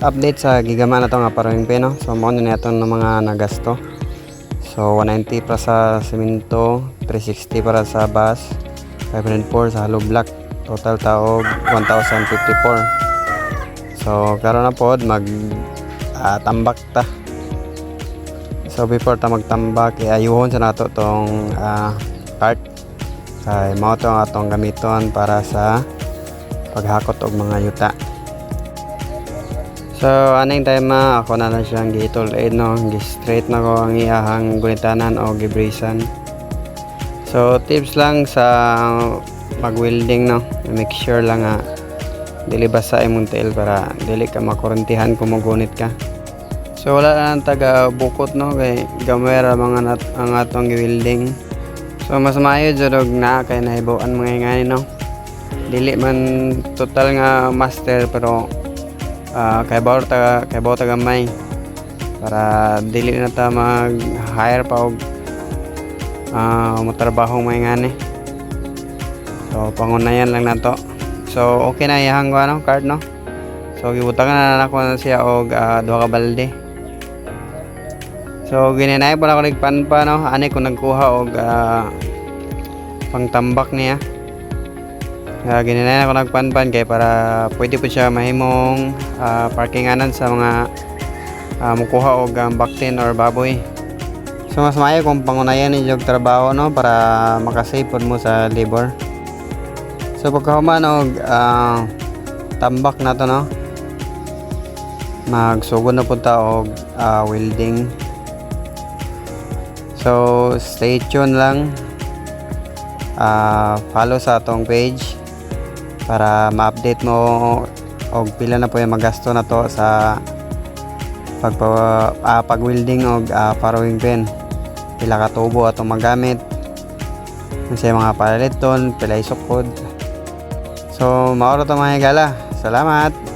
update sa gigama na to nga parang peno. So mo na nato ng mga nagasto. So 190 para sa semento, 360 para sa bus, 504 sa hollow block. Total taog 1054. So karon na pod mag ah, tambak ta. So before ta magtambak, iayuhon sa nato tong ah, cart. Kay mao to atong gamiton para sa paghakot og mga yuta. So, aning time ako na lang siyang gitol aid no, gi-straight na ko ang iyahang gunitanan o gibrisan. So, tips lang sa mag-welding no, make sure lang nga dili basa imong tail para dili ka makurentihan kung magunit ka. So, wala na ang taga bukot no, kay gamay ra mga nat ang atong gi-welding. So, mas maayo jud na kay nahibawan mga ingani no. Dili man total nga master pero Ah, kay bawal ta kay bawal ta gamay. Para dili na ta mag hire pa og ah motrabaho may ngani so pangunayan lang nato. So okay na iyahang ko ano card no? So gibutangan na nako na siya og ah, duha ka balde. So gininay po na ako nagpanpa no? Ani ko nagkuha og ah, pangtambak niya Uh, gininayan ako nagpanpan kay para pwede po siya mahimong ah, parkinganan sa mga uh, mukuha og um, or baboy. So mas maayo kung pangunayan ninyo trabaho no para makasave mo sa labor. So pagkahuman og ah, tambak na to no. Magsugod na punta og ah, welding. So stay tuned lang. Ah, follow sa atong page para ma-update mo og pila na po yung magasto na to sa pagpa ah, pag-welding og ah, farrowing pen pila ka tubo atong magamit. Sa mga palaliton pila isukod so maoro to mga higala. Salamat